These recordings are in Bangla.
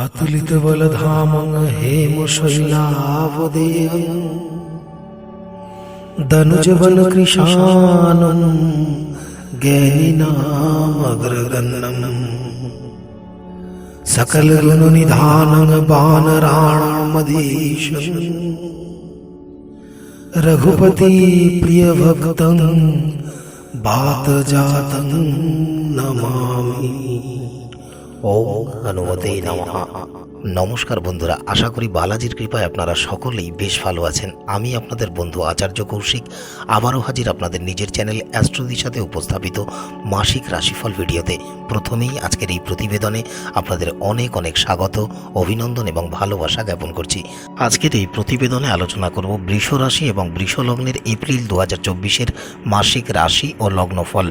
अतुलितबलधाम हेमशैलावदेयम् कृशानं ज्ञनाग्रगन्द सकलनुधानं बाणराणामधीश रघुपतिप्रियभक्तं बातजातं नमामि। নমস্কার বন্ধুরা, আশা করি বালাজির কৃপায় আপনারা সকলেই বেশ ভালো আছেন। আমি আপনাদের বন্ধু আচার্য কৌশিক, আবারও হাজির আপনাদের নিজের চ্যানেল অ্যাস্ট্রোদির সাথে উপস্থাপিত মাসিক রাশিফল ভিডিওতে। প্রথমেই আজকের এই প্রতিবেদনে আপনাদের অনেক অনেক স্বাগত, অভিনন্দন এবং ভালোবাসা জ্ঞাপন করছি। আজকের এই প্রতিবেদনে আলোচনা করব বৃষ রাশি এবং বৃষ লগ্নের এপ্রিল দু হাজার মাসিক রাশি ও লগ্নফল।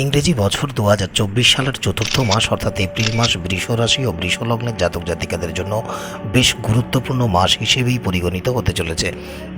thinking ইংরেজি বছর দু হাজার চব্বিশ সালের চতুর্থ মাস, অর্থাৎ এপ্রিল মাস, বৃষ রাশি ও বৃষ লগ্নের জাতক জাতিকাদের জন্য বেশ গুরুত্বপূর্ণ মাস হিসেবেই পরিগণিত হতে চলেছে।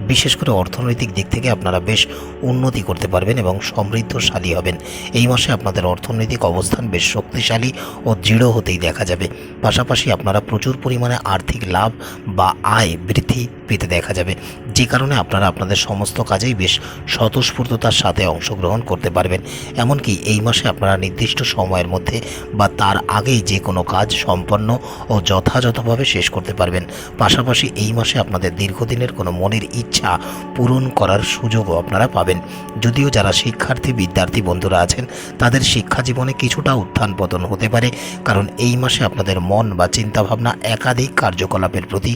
বিশেষ করে অর্থনৈতিক দিক থেকে আপনারা বেশ উন্নতি করতে পারবেন এবং সমৃদ্ধশালী হবেন। এই মাসে আপনাদের অর্থনৈতিক অবস্থান বেশ শক্তিশালী ও দৃঢ় হতেই দেখা যাবে। পাশাপাশি আপনারা প্রচুর পরিমাণে আর্থিক লাভ বা আয় বৃদ্ধি পেতে দেখা যাবে। যে কারণে আপনারা আপনাদের সমস্ত কাজেই বেশ স্বতঃস্ফূর্ততার সাথে অংশগ্রহণ করতে পারবেন। এমনকি এই মাসে আপনারা নির্দিষ্ট সময়ের মধ্যে বা তার আগেই যে কোনো কাজ সম্পন্ন ও যথাযথভাবে শেষ করতে পারবেন। পাশাপাশি এই মাসে আপনাদের দীর্ঘদিনের কোনো মনের ইচ্ছা পূরণ করার সুযোগও আপনারা পাবেন। যদিও যারা শিক্ষার্থী, বিদ্যার্থী বন্ধুরা আছেন, তাদের শিক্ষা জীবনে কিছুটা উত্থান পতন হতে পারে, কারণ এই মাসে আপনাদের মন বা চিন্তাভাবনা একাধিক কার্যকলাপের প্রতি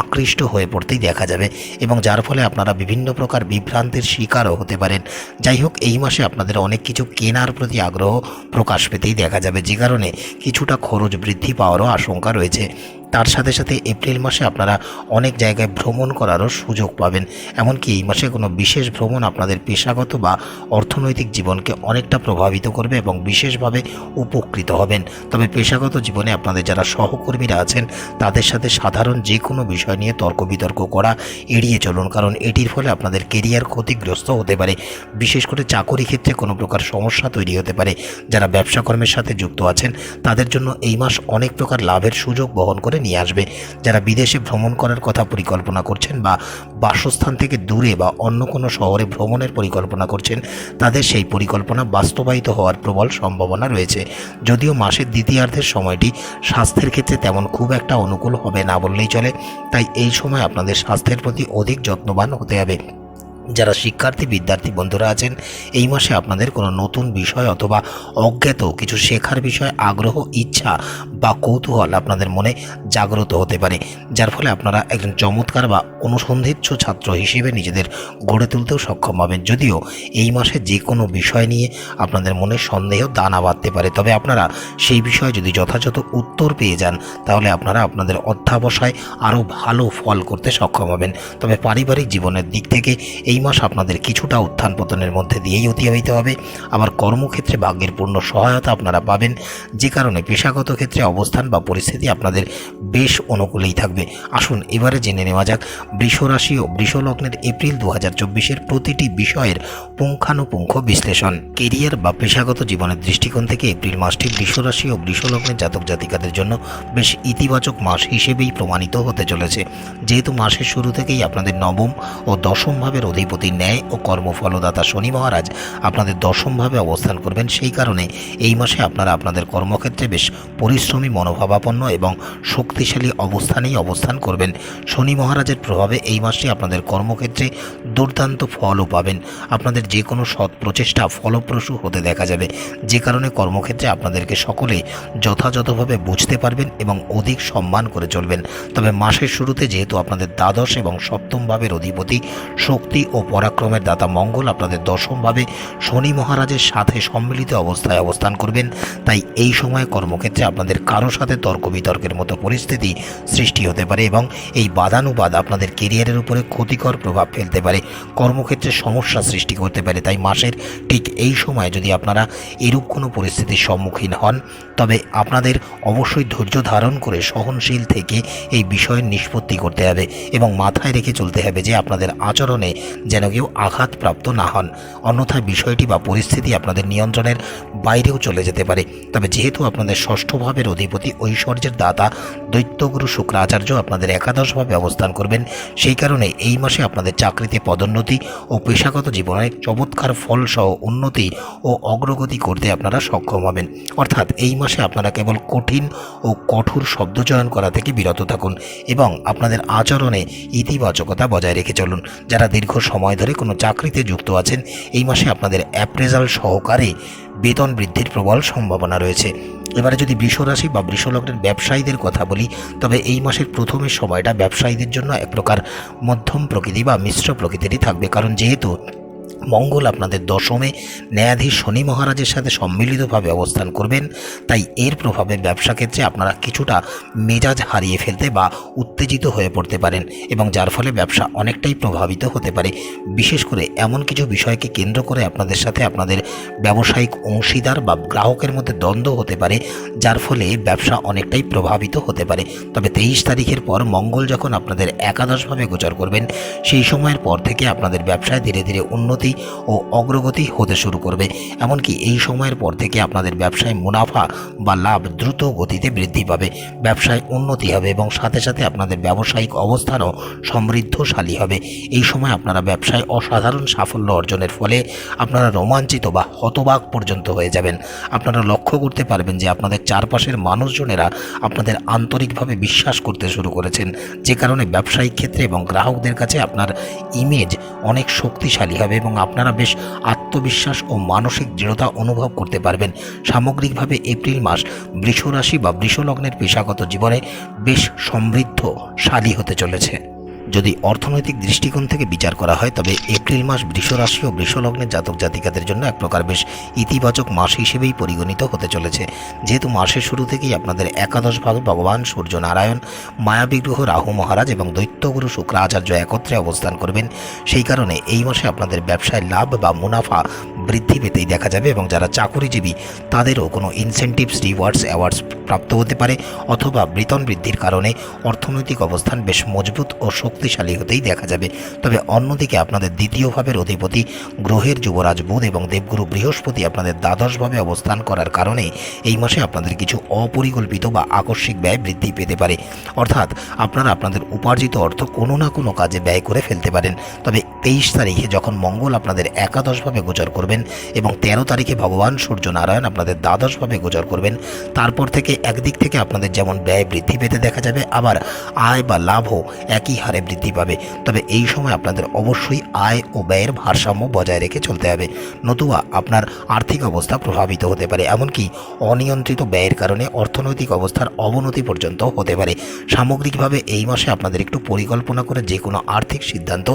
আকৃষ্ট হয়ে পড়তেই দেখা যাবে এবং যার ফলে আপনারা বিভিন্ন প্রকার বিভ্রান্তির শিকারও হতে পারেন। যাই হোক, এই মাসে আপনাদের অনেক কিছু কেনার প্রতি আগ্রহ প্রকাশ পেতেই দেখা যাবে যে কারণে কিছুটা খরচ বৃদ্ধি পাওয়ারও আশঙ্কা রয়েছে। তার সাথে সাথে এপ্রিল মাসে আপনারা অনেক জায়গায় ভ্রমণ করারও সুযোগ পাবেন। এমনকি এই মাসে কোনো বিশেষ ভ্রমণ আপনাদের পেশাগত বা অর্থনৈতিক জীবনকে অনেকটা প্রভাবিত করবে এবং বিশেষভাবে উপকৃত হবেন। তবে পেশাগত জীবনে আপনাদের যারা সহকর্মীরা আছেন, তাদের সাথে সাধারণ যে কোনো বিষয় নিয়ে তর্ক বিতর্ক করা এড়িয়ে চলুন, কারণ এটির ফলে আপনাদের কেরিয়ার ক্ষতিগ্রস্ত হতে পারে। বিশেষ করে চাকরি ক্ষেত্রে কোনো প্রকার সমস্যা তৈরি হতে পারে। যারা ব্যবসা কর্মের সাথে যুক্ত আছেন, তাদের জন্য এই মাস অনেক প্রকার লাভের সুযোগ বহন করে নিয়ে আসবে। যারা বিদেশে ভ্রমণ করার কথা পরিকল্পনা করছেন বা বাসস্থান থেকে দূরে বা অন্য কোনো শহরে ভ্রমণের পরিকল্পনা করছেন, তাদের সেই পরিকল্পনা বাস্তবায়িত হওয়ার প্রবল সম্ভাবনা রয়েছে। যদিও মাসের দ্বিতীয়ার্ধের সময়টি স্বাস্থ্যের ক্ষেত্রে তেমন খুব একটা অনুকূল হবে না বললেই চলে। তাই এই সময় আপনাদের স্বাস্থ্যের প্রতি অধিক যত্নবান হতে হবে। যারা শিক্ষার্থী, বিদ্যার্থী বন্ধুরা আছেন, এই মাসে আপনাদের কোনো নতুন বিষয় অথবা অজ্ঞাত কিছু শেখার বিষয়ে, আগ্রহ, ইচ্ছা বা কৌতূহল আপনাদের মনে জাগ্রত হতে পারে। যার ফলে আপনারা একজন চমৎকার বা অনুসন্ধিৎস ছাত্র হিসেবে নিজেদের গড়ে তুলতেও সক্ষম হবেন। যদিও এই মাসে যে কোনো বিষয় নিয়ে আপনাদের মনে সন্দেহ দানা বাঁধতে পারে। তবে আপনারা সেই বিষয়ে যদি যথাযথ উত্তর পেয়ে যান, তাহলে আপনারা আপনাদের অধ্যাবসায় আরও ভালো ফল করতে সক্ষম হবেন। তবে পারিবারিক জীবনের দিক থেকে এই মাস আপনাদের কিছুটা উত্থান পতনের মধ্যে দিয়েই অতিবাহিত হবে। আবার কর্মক্ষেত্রে ভাগ্যের পূর্ণ সহায়তা আপনারা পাবেন। যে কারণে পেশাগত ক্ষেত্রে অবস্থান বা পরিস্থিতি আপনাদের বেশ অনুকূলেই থাকবে। আসুন এবারে জেনে নেওয়া যাক, বৃষ রাশি ও বৃষ লগ্নের এপ্রিল দু হাজার চব্বিশের প্রতিটি বিষয়ের পুঙ্খানুপুঙ্খ বিশ্লেষণ। কেরিয়ার বা পেশাগত জীবনের দৃষ্টিকোণ থেকে এপ্রিল মাসটি বৃষ রাশি ও বৃষ লগ্নের জাতক জাতিকাদের জন্য বেশ ইতিবাচক মাস হিসেবেই প্রমাণিত হতে চলেছে। যেহেতু মাসের শুরু থেকেই আপনাদের নবম ও দশম ভাবের অধিপতি ন্যায় ও কর্মফলদাতা শনি মহারাজ আপনাদের দশমভাবে অবস্থান করবেন। সেই কারণে এই মাসে আপনারা আপনাদের কর্মক্ষেত্রে বেশ পরিশ্রম, মনোভাবাপন্ন এবং শক্তিশালী অবস্থানেই অবস্থান করবেন। শনি মহারাজের প্রভাবে এই মাসটি আপনাদের কর্মক্ষেত্রে দুর্দান্ত ফলও পাবেন। আপনাদের যে কোনো সৎ প্রচেষ্টা ফলপ্রসূ হতে দেখা যাবে। যে কারণে কর্মক্ষেত্রে আপনাদেরকে সকলে যথাযথভাবে বুঝতে পারবেন এবং অধিক সম্মান করে চলবেন। তবে মাসের শুরুতে যেহেতু আপনাদের দ্বাদশ এবং সপ্তম ভাবের অধিপতি, শক্তি ও পরাক্রমের দাতা মঙ্গল আপনাদের দশমভাবে শনি মহারাজের সাথে সম্মিলিত অবস্থায় অবস্থান করবেন। তাই এই সময় কর্মক্ষেত্রে আপনাদের কারও সাথে তর্ক বিতর্কের মতো পরিস্থিতি সৃষ্টি হতে পারে এবং এই বাদানুবাদ আপনাদের কেরিয়ারের উপরে ক্ষতিকর প্রভাব ফেলতে পারে। কর্মক্ষেত্রে সমস্যা সৃষ্টি করতে পারে। তাই মাসের ঠিক এই সময় যদি আপনারা এরূপ কোনো পরিস্থিতির সম্মুখীন হন, তবে আপনাদের অবশ্যই ধৈর্য ধারণ করে সহনশীল থেকে এই বিষয়ের নিষ্পত্তি করতে হবে এবং মাথায় রেখে চলতে হবে যে আপনাদের আচরণে যেন কেউ আঘাতপ্রাপ্ত না হন। অন্যথায় বিষয়টি বা পরিস্থিতি আপনাদের নিয়ন্ত্রণের বাইরেও চলে যেতে পারে। তবে যেহেতু আপনাদের ষষ্ঠ ভাবের অধিপতি ঐশ্বর্যের দাতা, দৈত্যগুরু শুক্রাচার্য আপনাদের একাদশভাবে অবস্থান করবেন, সেই কারণে এই মাসে আপনাদের চাকরিতে পদোন্নতি ও পেশাগত জীবনে চমৎকার ফল সহ উন্নতি ও অগ্রগতি করতে আপনারা সক্ষম হবেন। অর্থাৎ এই মাসে আপনারা কেবল কঠিন ও কঠোর শব্দচয়ন করা থেকে বিরত থাকুন এবং আপনাদের আচরণে ইতিবাচকতা বজায় রেখে চলুন। যারা দীর্ঘ সময় ধরে কোনো চাকরিতে যুক্ত আছেন। এই মাসে আপনাদের অ্যাপ্রেজাল সহকারে বেতন বৃদ্ধির প্রবল সম্ভাবনা রয়েছে। এবারে যদি বৃষরাশি বা বৃষলগ্নের ব্যবসায়ীদের কথা বলি, তবে এই মাসের প্রথমের সময়টা ব্যবসায়ীদের জন্য এক প্রকার মধ্যম প্রকৃতি বা মিশ্র প্রকৃতিরই থাকবে। কারণ যেহেতু মঙ্গল আপনাদের দশমে ন্যায়াধীশ শনি মহারাজের সাথে সম্মিলিতভাবে অবস্থান করবেন। তাই এর প্রভাবে ব্যবসা ক্ষেত্রে আপনারা কিছুটা মেজাজ হারিয়ে ফেলতে বা উত্তেজিত হয়ে পড়তে পারেন এবং যার ফলে ব্যবসা অনেকটাই প্রভাবিত হতে পারে। বিশেষ করে এমন কিছু বিষয়কে কেন্দ্র করে আপনাদের সাথে আপনাদের ব্যবসায়িক অংশীদার বা গ্রাহকের মধ্যে দ্বন্দ্ব হতে পারে, যার ফলে ব্যবসা অনেকটাই প্রভাবিত হতে পারে। তবে তেইশ তারিখের পর মঙ্গল যখন আপনাদের একাদশভাবে গোচর করবেন, সেই সময়ের পর থেকে আপনাদের ব্যবসায় ধীরে ধীরে উন্নতি ও অগ্রগতি হতে শুরু করবে। এমনকি এই সময়ের পর থেকে আপনাদের ব্যবসায় মুনাফা বা লাভ দ্রুত গতিতে বৃদ্ধি পাবে। ব্যবসায় উন্নতি হবে এবং সাথে সাথে আপনাদের ব্যবসায়িক অবস্থানও সমৃদ্ধশালী হবে। এই সময় আপনারা ব্যবসায় অসাধারণ সাফল্য অর্জনের ফলে আপনারা রোমাঞ্চিত বা হতবাক পর্যন্ত হয়ে যাবেন। আপনারা লক্ষ্য করতে পারবেন যে আপনাদের চারপাশের মানুষজনেরা আপনাদের আন্তরিকভাবে বিশ্বাস করতে শুরু করেছেন। যে কারণে ব্যবসায়িক ক্ষেত্রে এবং গ্রাহকদের কাছে আপনার ইমেজ অনেক শক্তিশালী হবে এবং আপনারা বেশ আত্মবিশ্বাস ও মানসিক দৃঢ়তা অনুভব করতে পারবেন। সামগ্রিকভাবে এপ্রিল মাস বৃষরাশি বা বৃষলগ্নের পেশাগত জীবনে বেশ সমৃদ্ধশালী হতে চলেছে। যদি অর্থনৈতিক দৃষ্টিকোণ থেকে বিচার করা হয়, তবে এপ্রিল মাস বৃষরাশি ও বৃষলগ্নের জাতক জাতিকাদের জন্য এক প্রকার বেশ ইতিবাচক মাস হিসেবেই পরিগণিত হতে চলেছে। যেহেতু মাসের শুরু থেকেই আপনাদের একাদশ ভাগে ভগবান, সূর্য নারায়ণ মায়াবিগ্রহ রাহু মহারাজ এবং দৈত্যগুরু শুক্রাচার্য একত্রে অবস্থান করবেন, সেই কারণে এই মাসে আপনাদের ব্যবসায় লাভ বা মুনাফা বৃদ্ধি পেতেই দেখা যাবে এবং যারা চাকুরিজীবী, তাদেরও কোনো ইনসেন্টিভস রিওয়ার্ডস অ্যাওয়ার্ডস প্রাপ্ত হতে পারে অথবা বেতন বৃদ্ধির কারণে অর্থনৈতিক অবস্থান বেশ মজবুত ও শক্তিশালী হতেই দেখা যাবে। তবে অন্যদিকে আপনাদের দ্বিতীয় ভাবের অধিপতি গ্রহের যুবরাজ বুধ এবং দেবগুরু বৃহস্পতি আপনাদের দ্বাদশভাবে অবস্থান করার কারণে এই মাসে আপনাদের কিছু অপরিকল্পিত বা আকস্মিক ব্যয় বৃদ্ধি পেতে পারে। অর্থাৎ আপনারা আপনাদের উপার্জিত অর্থ কোনো না কোনো কাজে ব্যয় করে ফেলতে পারেন। তবে তেইশ তারিখে যখন মঙ্গল আপনাদের একাদশভাবে গোচর করবেন এবং তেরো তারিখে ভগবান সূর্য নারায়ণ আপনাদের দ্বাদশভাবে গোচর করবেন, তারপর থেকে একদিক থেকে আপনাদের যেমন ব্যয় বৃদ্ধি পেতে দেখা যাবে, আবার আয় বা লাভও একই হারে বৃদ্ধি পাবে। তবে এই সময় আপনাদের অবশ্যই আয় ও ব্যয়ের ভারসাম্য বজায় রেখে চলতে হবে। নতুবা আপনার আর্থিক অবস্থা প্রভাবিত হতে পারে, এমনকি অনিয়ন্ত্রিত ব্যয়ের কারণে অর্থনৈতিক অবস্থার অবনতি পর্যন্ত হতে পারে। সামগ্রিকভাবে এই মাসে আপনাদের একটু পরিকল্পনা করে যে কোনো আর্থিক সিদ্ধান্ত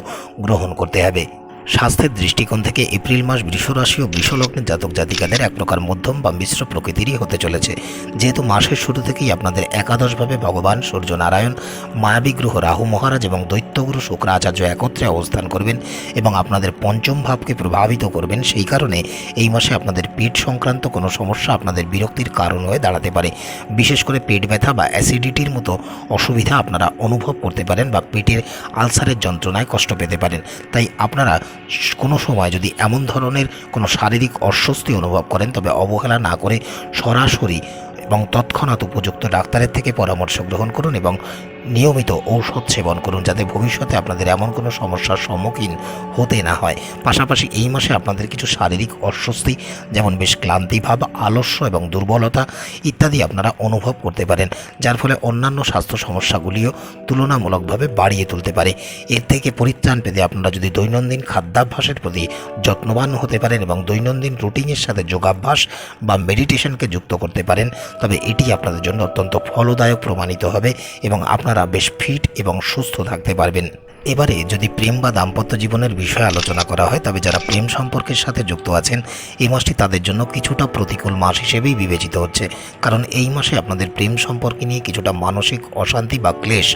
গ্রহণ করতে হবে। স্বাস্থ্যের দৃষ্টিকোণ থেকে এপ্রিল মাস বৃষরাশি ও বৃষলগ্নের জাতক জাতিকাদের এক প্রকার মধ্যম বা মিশ্র প্রকৃতিরই হতে চলেছে। যেহেতু মাসের শুরু থেকেই আপনাদের একাদশভাবে ভগবান সূর্য নারায়ণ মায়াবী গ্রহ রাহু মহারাজ এবং দৈত্যগুরু শুক্রাচার্য একত্রে অবস্থান করবেন এবং আপনাদের পঞ্চম ভাবকে প্রভাবিত করবেন, সেই কারণে এই মাসে আপনাদের পেট সংক্রান্ত কোনো সমস্যা আপনাদের বিরক্তির কারণ হয়ে দাঁড়াতে পারে। বিশেষ করে পেট ব্যথা বা অ্যাসিডিটির মতো অসুবিধা আপনারা অনুভব করতে পারেন বা পেটের আলসারের যন্ত্রণায় কষ্ট পেতে পারেন। তাই আপনারা কোনো সময় যদি এমন ধরনের কোনো শারীরিক অস্বস্তি অনুভব করেন, তবে অবহেলা না করে সরাসরি এবং তৎক্ষণাৎ উপযুক্ত ডাক্তারের থেকে পরামর্শ গ্রহণ করুন এবং নিয়মিত ঔষধ সেবন করুন যাতে ভবিষ্যতে আপনাদের এমন কোনো সমস্যার সম্মুখীন হতে না হয়। পাশাপাশি এই মাসে আপনাদের কিছু শারীরিক অস্বস্তি, যেমন বেশ ক্লান্তিভাব আলস্য এবং দুর্বলতা ইত্যাদি আপনারা অনুভব করতে পারেন, যার ফলে অন্যান্য স্বাস্থ্য সমস্যাগুলিও তুলনামূলকভাবে বাড়িয়ে তুলতে পারে। এর থেকে পরিত্রাণ পেতে আপনারা যদি দৈনন্দিন খাদ্যাভ্যাসের প্রতি যত্নবান হতে পারেন এবং দৈনন্দিন রুটিনের সাথে যোগাভ্যাস বা মেডিটেশনকে যুক্ত করতে পারেন, তবে এটি আপনাদের জন্য অত্যন্ত ফলদায়ক প্রমাণিত হবে এবং আপনারা বেশ ফিট এবং সুস্থ থাকতে পারবেন। এবারে যদি প্রেম বা দাম্পত্য জীবনের বিষয়ে আলোচনা করা হয়, তবে যারা প্রেম সম্পর্কের সাথে যুক্ত আছেন, এই মাসটি তাদের জন্য কিছুটা প্রতিকূল মাস হিসেবেই বিবেচিত হচ্ছে। কারণ এই মাসে আপনাদের প্রেম সম্পর্কে নিয়ে কিছুটা মানসিক অশান্তি বা ক্লেশ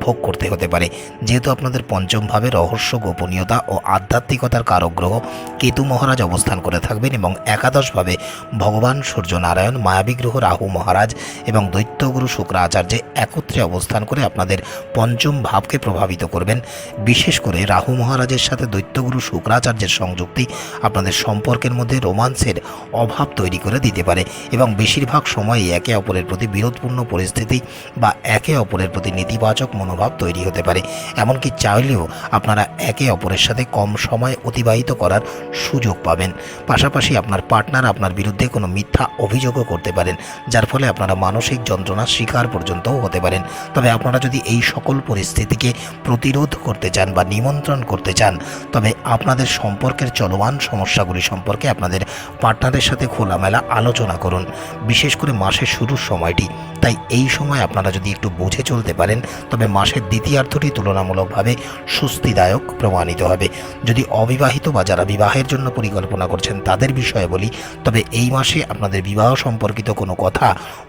ভোগ করতে হতে পারে। যেহেতু আপনাদের পঞ্চমভাবে রহস্য, গোপনীয়তা ও আধ্যাত্মিকতার কারগ্রহ কেতু মহারাজ অবস্থান করে থাকবেন এবং একাদশভাবে ভগবান সূর্য নারায়ণ মায়াবী গ্রহ রাহু মহারাজ এবং দৈত্যগুরু শুক্রাচার্যে একত্রে অবস্থান করে আপনাদের পঞ্চম ভাবকে প্রভাবিত করবেন। বিশেষ করে রাহু মহারাজের সাথে দৈত্যগুরু শুক্রাচার্যের সংযুক্তি আপনাদের সম্পর্কের মধ্যে রোমান্সের অভাব তৈরি করে দিতে পারে এবং বেশিরভাগ সময়ই একে অপরের প্রতি বিরোধপূর্ণ পরিস্থিতি বা একে অপরের প্রতি নেতিবাচক মনোভাব তৈরি হতে পারে। এমনকি চাইলেও আপনারা একে অপরের সাথে কম সময় অতিবাহিত করার সুযোগ পাবেন। পাশাপাশি আপনার পার্টনার আপনার বিরুদ্ধে কোনো মিথ্যা অভিযোগও করতে পারেন, যার ফলে আপনারা মানসিক যন্ত্রণার শিকার পর্যন্তও হতে পারেন। তবে আপনারা যদি এই সকল পরিস্থিতিকে প্রতিরোধ করতে চান বা নিমন্ত্রণ করতে চান, তবে আপনাদের সম্পর্কের চলমান সমস্যাগুলি সম্পর্কে আপনাদের পার্টনারের সাথে খোলামেলা আলোচনা করুন, বিশেষ করে মাসের শুরুর সময়টি। তাই এই সময় আপনারা যদি একটু বুঝে চলতে পারেন, তবে মাসের দ্বিতীয়ার্ধটি তুলনামূলকভাবে স্বস্তিদায়ক প্রমাণিত হবে। যদি অবিবাহিত বা যারা বিবাহের জন্য পরিকল্পনা করছেন তাদের বিষয়ে বলি, তবে এই মাসে আপনাদের বিবাহ সম্পর্কিত কোনো কথা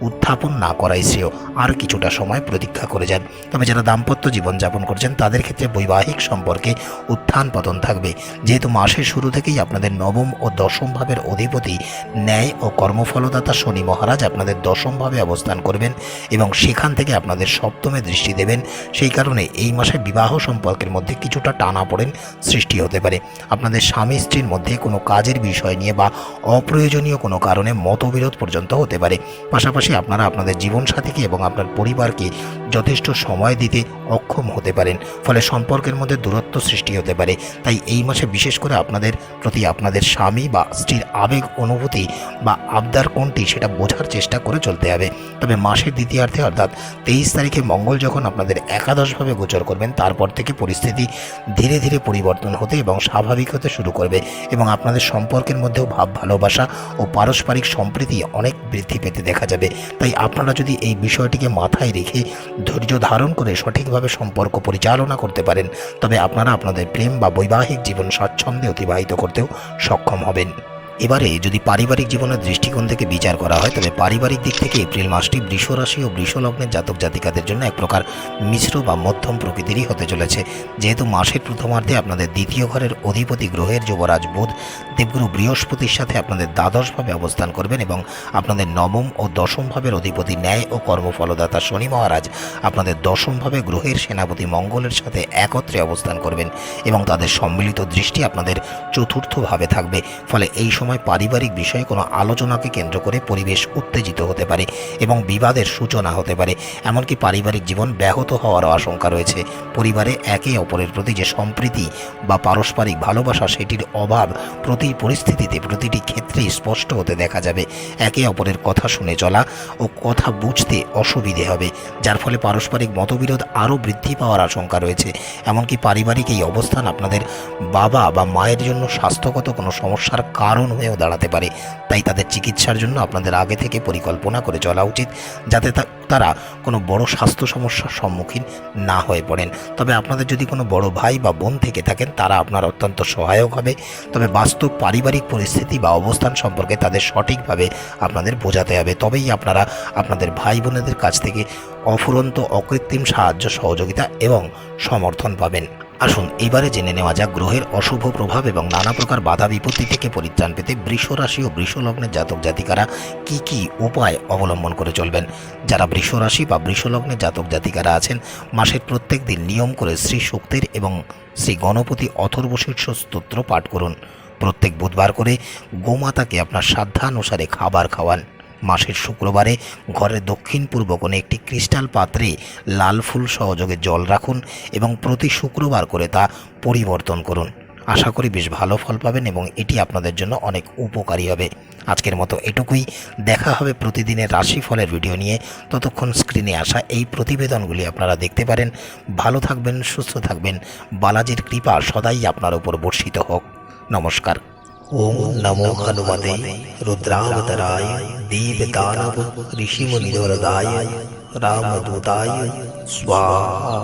উত্থাপন না করাই শ্রেয়। আর কিছুটা সময় প্রতীক্ষা করে যান। তবে যারা দাম্পত্য জীবনযাপন করছেন, তাদের ক্ষেত্রে বৈবাহিক সম্পর্কে উত্থান পতন থাকবে। যেহেতু মাসের শুরু থেকেই আপনাদের নবম ও দশম ভাবের অধিপতি, ন্যায় ও কর্মফলদাতা শনি মহারাজ আপনাদের দশম ভাবে অবস্থান করবেন এবং সেখান থেকে আপনাদের সপ্তমে দৃষ্টি দেবেন। সেই কারণে এই মাসে বিবাহ সম্পর্কের মধ্যে কিছুটা টানাপোড়েন সৃষ্টি হতে পারে। আপনাদের স্বামী স্ত্রীর মধ্যে কোনো কাজের বিষয় নিয়ে বা অপ্রয়োজনীয় কোনো কারণে মতবিরোধ পর্যন্ত হতে পারে। পাশাপাশি আপনারা আপনাদের জীবনসাথীকে এবং আপনার পরিবারকে যথেষ্ট সময় দিতে অক্ষম হতে পারেন। ফলে সম্পর্কের মধ্যে দূরত্ব সৃষ্টি হতে পারে। তাই এই মাসে বিশেষ করে আপনাদের প্রতি আপনাদের স্বামী বা স্ত্রীর আবেগ, অনুভূতি বা আবদার কোনটি সেটা বোঝার চেষ্টা করে চলতে হবে। তবে মাসের দ্বিতীয়ার্ধে অর্থাৎ তেইশ তারিখে মঙ্গল যখন আপনাদের একাদশভাবে গোচর করবেন, তারপর থেকে পরিস্থিতি ধীরে ধীরে পরিবর্তন হতে এবং স্বাভাবিক হতে শুরু করবে এবং আপনাদের সম্পর্কের মধ্যেও ভাব ভালোবাসা ও পারস্পরিক সম্প্রীতি অনেক বৃদ্ধি পেতে দেখা যাবে। তাই আপনারা যদি এই বিষয়টিকে মাথায় রেখে ধৈর্য ধারণ করে সঠিকভাবে সম্পর্ক পরিচালনা করতে পারেন, তবে আপনারা আপনাদের প্রেম বা বৈবাহিক জীবন স্বাচ্ছন্দ্যে অতিবাহিত করতেও সক্ষম হবেন। এবারে যদি পারিবারিক জীবনের দৃষ্টিকোণ থেকে বিচার করা হয়, তবে পারিবারিক দিক থেকে এপ্রিল মাসটি বৃষ রাশি ও বৃষ লগ্নের জাতক জাতিকাদের জন্য এক প্রকার মিশ্র বা মধ্যম প্রকৃতিরই হতে চলেছে। যেহেতু মাসের প্রথমার্ধে আপনাদের দ্বিতীয় ঘরের অধিপতি গ্রহের যুবরাজ বুধ, দেবগুরু বৃহস্পতির সাথে আপনাদের দ্বাদশভাবে অবস্থান করবেন এবং আপনাদের নবম ও দশম ভাবের অধিপতি ন্যায় ও কর্মফলদাতা শনি মহারাজ আপনাদের দশমভাবে গ্রহের সেনাপতি মঙ্গলের সাথে একত্রে অবস্থান করবেন এবং তাদের সম্মিলিত দৃষ্টি আপনাদের চতুর্থভাবে থাকবে। ফলে এই সময় পারিবারিক বিষয়ে কোনো আলোচনাকে কেন্দ্র করে পরিবেশ উত্তেজিত হতে পারে এবং বিবাদের সূচনা হতে পারে। এমনকি পারিবারিক জীবন ব্যাহত হওয়ারও আশঙ্কা রয়েছে। পরিবারে একে অপরের প্রতি যে সম্প্রীতি বা পারস্পরিক ভালোবাসা, সেটির অভাব প্রতি পরিস্থিতিতে প্রতিটি ক্ষেত্রেই স্পষ্ট হতে দেখা যাবে। একে অপরের কথা শুনে চলা ও কথা বুঝতে অসুবিধে হবে, যার ফলে পারস্পরিক মতবিরোধ আরও বৃদ্ধি পাওয়ার আশঙ্কা রয়েছে। এমনকি পারিবারিক এই অবস্থান আপনাদের বাবা বা মায়ের জন্য স্বাস্থ্যগত কোনো সমস্যার কারণ হয়েও দাঁড়াতে পারে। তাই তাদের চিকিৎসার জন্য আপনাদের আগে থেকে পরিকল্পনা করে চলা উচিত, যাতে তারা কোনো বড় স্বাস্থ্য সমস্যার সম্মুখীন না হয়ে পড়েন। তবে আপনাদের যদি কোনো বড় ভাই বা বোন থেকে থাকেন, তারা আপনার অত্যন্ত সহায়ক হবে। তবে বাস্তব পারিবারিক পরিস্থিতি বা অবস্থান সম্পর্কে তাদের সঠিকভাবে আপনাদের বোঝাতে হবে। তবেই আপনারা আপনাদের ভাই বোনেদের কাছ থেকে অফুরন্ত অকৃত্রিম সাহায্য, সহযোগিতা এবং সমর্থন পাবেন। আসুন, এবারে জেনে নেওয়া যাক গ্রহের অশুভ প্রভাব এবং নানা প্রকার বাধা বিপত্তি থেকে পরিত্রাণ পেতে বৃষ রাশি ও বৃষ লগ্নের জাতক জাতিকারা কি কি উপায় অবলম্বন করে চলবেন। যারা বৃষ রাশি বা বৃষ লগ্নের জাতক জাতিকারা আছেন, মাসের প্রত্যেক দিন নিয়ম করে শ্রী শক্তির এবং শ্রী গণপতি অথর্ব শীর্ষ স্তোত্র পাঠ করুন। প্রত্যেক বুধবার করে গোমাতাকে আপনার সাধ্যানুসারে খাবার খাওয়ান। মাসের শুক্রবারে ঘরের দক্ষিণ পূর্ব কোণে একটি ক্রিস্টাল পাত্রে লাল ফুল সহযোগে জল রাখুন এবং প্রতি শুক্রবার করে তা পরিবর্তন করুন। আশা করি বেশ ভালো ফল পাবেন এবং এটি আপনাদের জন্য অনেক উপকারী হবে। আজকের মতো এটুকুই। দেখা হবে প্রতিদিনের রাশিফলের ভিডিও নিয়ে। ততক্ষণ স্ক্রিনে আসা এই প্রতিবেদনগুলি আপনারা দেখতে পারেন। ভালো থাকবেন, সুস্থ থাকবেন। বালাজির কৃপা সদাই আপনার উপর বর্ষিত হোক। নমস্কার। ओम नमो हनुमते रुद्रावतराय दीपदानव ऋषिमुनिवरदाय रामदूताय स्वाहा।